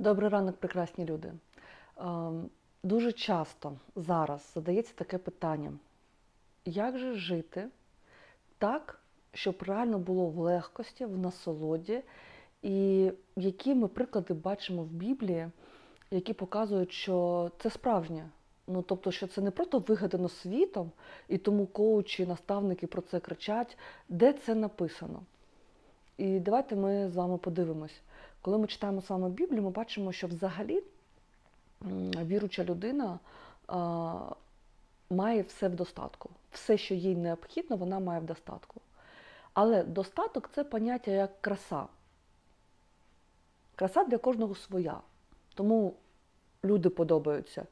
Добрий ранок, прекрасні люди. Ем, Дуже часто зараз задається таке питання: як же жити так, щоб реально було в легкості, в насолоді, і які ми приклади бачимо в Біблії, які показують, що це справжнє. Ну, тобто, що це не просто вигадано світом, і тому коучі, наставники про це кричать, де це написано. І давайте ми з вами подивимось. Коли ми читаємо з вами Біблію, ми бачимо, що взагалі віруча людина має все в достатку. Все, що їй необхідно, вона має в достатку. Але достаток це поняття як краса. Краса для кожного своя. Тому люди подобаються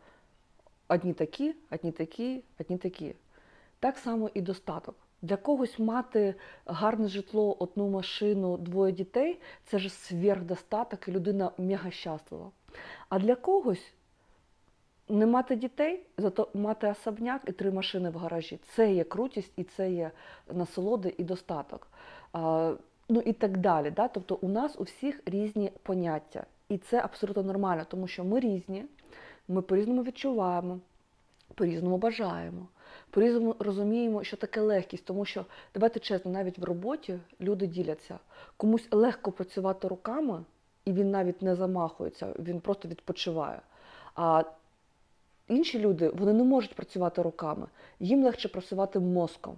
одні такі, одні такі, одні такі. Так само і достаток. Для когось мати гарне житло, одну машину, двоє дітей це ж сверхдостаток, і людина мега щаслива. А для когось не мати дітей, зато мати особняк і три машини в гаражі. Це є крутість і це є насолода і достаток. А, ну і так далі. Да? Тобто у нас у всіх різні поняття. І це абсолютно нормально, тому що ми різні, ми по-різному відчуваємо, по-різному бажаємо, по-різному розуміємо, що таке легкість, тому що, давайте чесно, навіть в роботі люди діляться. Комусь легко працювати руками, і він навіть не замахується, він просто відпочиває. А інші люди вони не можуть працювати руками, їм легше працювати мозком.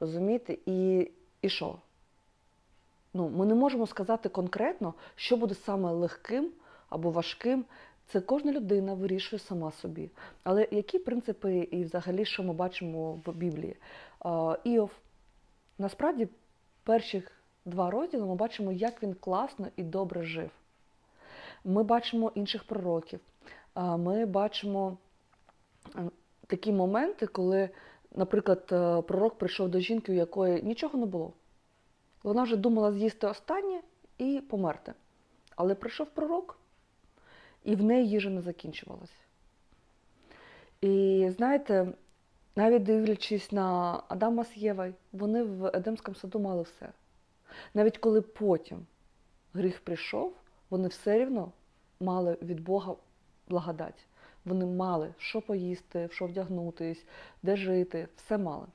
Розумієте? І, і що? Ну, ми не можемо сказати конкретно, що буде саме легким або важким. Це кожна людина вирішує сама собі. Але які принципи і взагалі, що ми бачимо в Біблії? Іов, насправді, перших два розділи ми бачимо, як він класно і добре жив. Ми бачимо інших пророків. Ми бачимо такі моменти, коли, наприклад, е, пророк прийшов до жінки, у якої нічого не було. Вона вже думала з'їсти останнє і померти. Але прийшов пророк, і в неї їжа не закінчувалася. І знаєте, навіть дивлячись на Адама з Євою, вони в Едемському саду мали все. Навіть коли потім гріх прийшов, вони все рівно мали від Бога благодать. Вони мали що поїсти, що вдягнутись, де жити, все мали.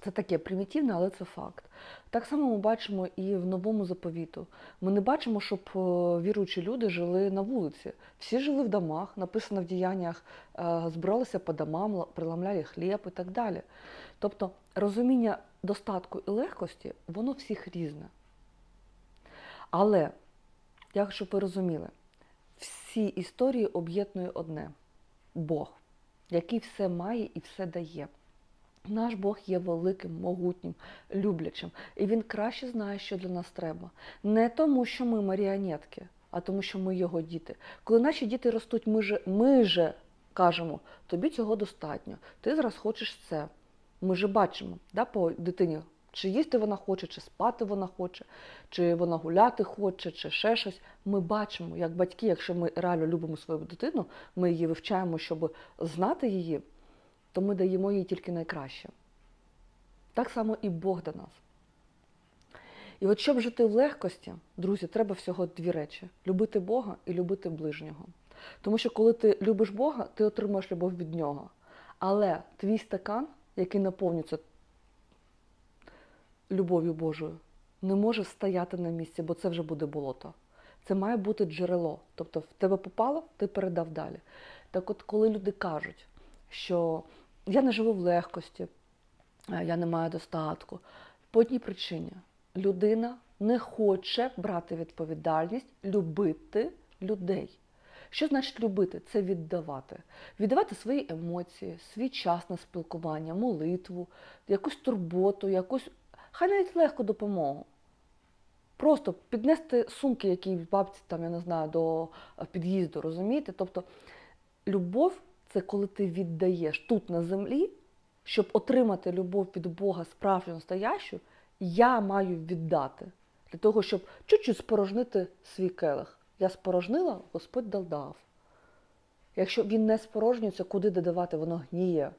Це таке примітивне, але це факт. Так само ми бачимо і в новому заповіту. Ми не бачимо, щоб е, віруючі люди жили на вулиці. Всі жили в домах, написано в діяннях, е, збиралися по домам, ла- приламляли хліб і так далі. Тобто розуміння достатку і легкості, воно всіх різне. Але, як щоб ви розуміли, всі історії об'єднує одне Бог, який все має і все дає. Наш Бог є великим, могутнім, люблячим, і Він краще знає, що для нас треба. Не тому, що ми маріонетки, а тому, що ми його діти. Коли наші діти ростуть, ми же, ми же кажемо, тобі цього достатньо, ти зараз хочеш це. Ми же бачимо да, по дитині, чи їсти вона хоче, чи спати вона хоче, чи вона гуляти хоче, чи ще щось. Ми бачимо, як батьки, якщо ми реально любимо свою дитину, ми її вивчаємо, щоб знати її то ми даємо їй тільки найкраще. Так само і Бог до нас. І от щоб жити в легкості, друзі, треба всього дві речі: любити Бога і любити ближнього. Тому що коли ти любиш Бога, ти отримуєш любов від Нього. Але твій стакан, який наповнюється любов'ю Божою, не може стояти на місці, бо це вже буде болото. Це має бути джерело. Тобто в тебе попало, ти передав далі. Так от, коли люди кажуть, що я не живу в легкості, е, я не маю достатку. По одній причині людина не хоче брати відповідальність, любити людей. Що значить любити? Це віддавати. Віддавати свої емоції, свій час на спілкування, молитву, якусь турботу, якусь, хай навіть легку допомогу. Просто піднести сумки, які бабці, там, я не знаю, до е, під'їзду, розумієте? Тобто любов це коли ти віддаєш тут на землі, щоб отримати любов від Бога справжню настоящу, я маю віддати для того, щоб чуть-чуть спорожнити свій келих. Я спорожнила, Господь дал дав. Якщо він не спорожнюється, куди додавати, воно гніє.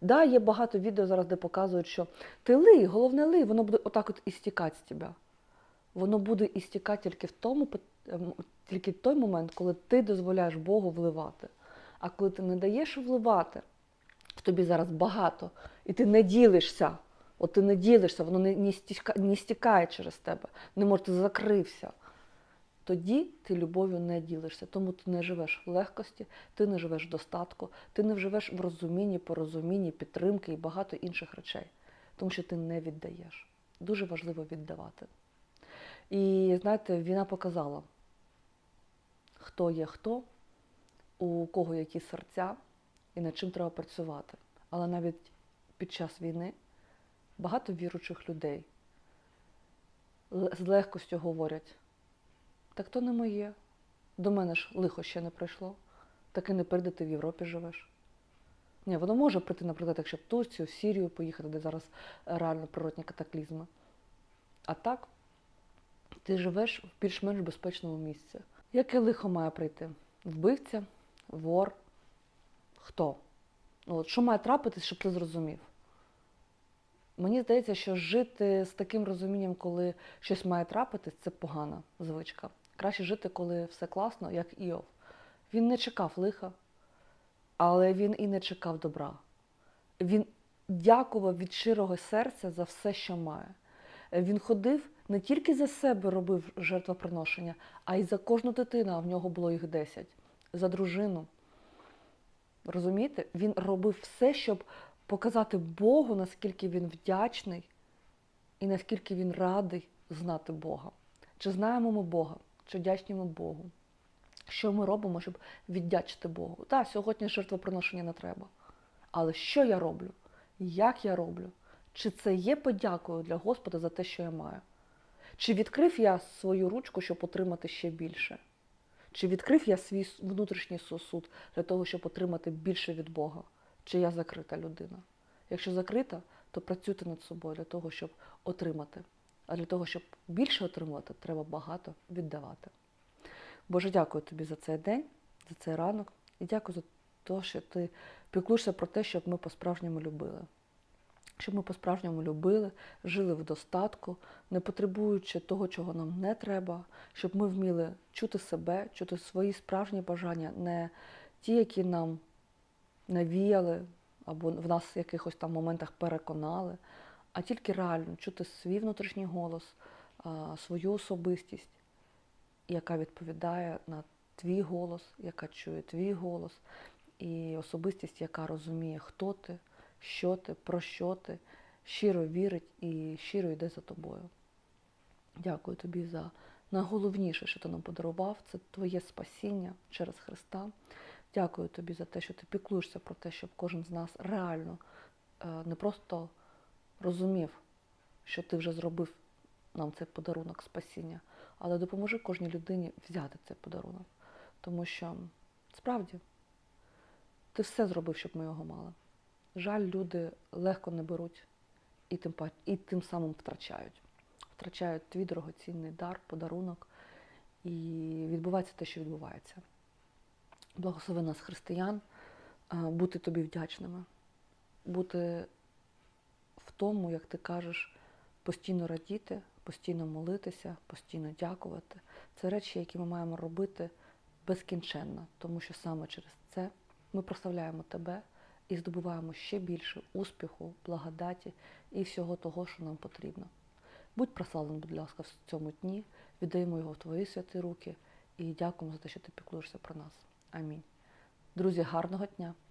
Да, є багато відео зараз, де показують, що ти лий, головне лий, воно буде отак от і стікати з тебе. воно буде істікати тільки в тому, ем, тільки в той момент, коли ти дозволяєш Богу вливати. А коли ти не даєш вливати, в тобі зараз багато, і ти не ділишся. От ти не ділишся, воно не, не, стіка, не стікає через тебе, не може, ти закрився. Тоді ти любов'ю не ділишся, тому ти не живеш в легкості, ти не живеш в достатку, ти не живеш в розумінні, порозумінні, підтримки і багато інших речей, тому що ти не віддаєш. Дуже важливо віддавати. І знаєте, війна показала, хто є хто, у кого які серця і над чим треба працювати. Але навіть під час війни багато віруючих людей з легкостю говорять, так то не моє. До мене ж лихо ще не прийшло. Так і не прийде, ти в Європі живеш. Ні, воно може прийти, наприклад, якщо в Турцію, в Сірію поїхати, де зараз реально природні катаклізми. А так, ти живеш в більш-менш безпечному місці. Яке лихо має прийти? Вбивця, вор, хто? Ну, от, що має трапитись, щоб ти зрозумів? Мені здається, що жити з таким розумінням, коли щось має трапитись, це погана звичка. Краще жити, коли все класно, як Іов. Він не чекав лиха, але він і не чекав добра. Він дякував від щирого серця за все, що має. Він ходив не тільки за себе робив жертвоприношення, а й за кожну дитину, а в нього було їх 10, за дружину. Розумієте? Він робив все, щоб показати Богу, наскільки він вдячний і наскільки він радий знати Бога. Чи знаємо ми Бога, чи вдячні ми Богу? Що ми робимо, щоб віддячити Богу? Так, сьогодні жертвоприношення не треба. Але що я роблю? Як я роблю? Чи це є подякою для Господа за те, що я маю? Чи відкрив я свою ручку, щоб отримати ще більше? Чи відкрив я свій внутрішній сосуд для того, щоб отримати більше від Бога? Чи я закрита людина? Якщо закрита, то працюйте над собою для того, щоб отримати. А для того, щоб більше отримувати, треба багато віддавати. Боже, дякую тобі за цей день, за цей ранок. І дякую за те, що ти піклуєшся про те, щоб ми по-справжньому любили. Щоб ми по-справжньому любили, жили в достатку, не потребуючи того, чого нам не треба, щоб ми вміли чути себе, чути свої справжні бажання, не ті, які нам навіяли або в нас в якихось там моментах переконали, а тільки реально чути свій внутрішній голос, свою особистість, яка відповідає на твій голос, яка чує твій голос, і особистість, яка розуміє, хто ти, що ти, про що ти, щиро вірить і щиро йде за тобою. Дякую тобі за найголовніше, що ти нам подарував, це твоє спасіння через Христа. Дякую тобі за те, що ти піклуєшся про те, щоб кожен з нас реально е, не просто розумів, що ти вже зробив нам цей подарунок спасіння, але допоможи кожній людині взяти цей подарунок. Тому що справді ти все зробив, щоб ми його мали. Жаль, люди легко не беруть і тим, і тим самим втрачають. Втрачають твій дорогоцінний дар, подарунок, і відбувається те, що відбувається. Благослови нас, християн, е, бути тобі вдячними, бути в тому, як ти кажеш, постійно радіти, постійно молитися, постійно дякувати. Це речі, які ми маємо робити безкінченно, тому що саме через це ми прославляємо тебе і здобуваємо ще більше успіху, благодаті і всього того, що нам потрібно. Будь прославлений, будь ласка, в цьому дні, віддаємо його в твої святі руки і дякуємо за те, що ти піклуєшся про нас. Амінь. Друзі, гарного дня!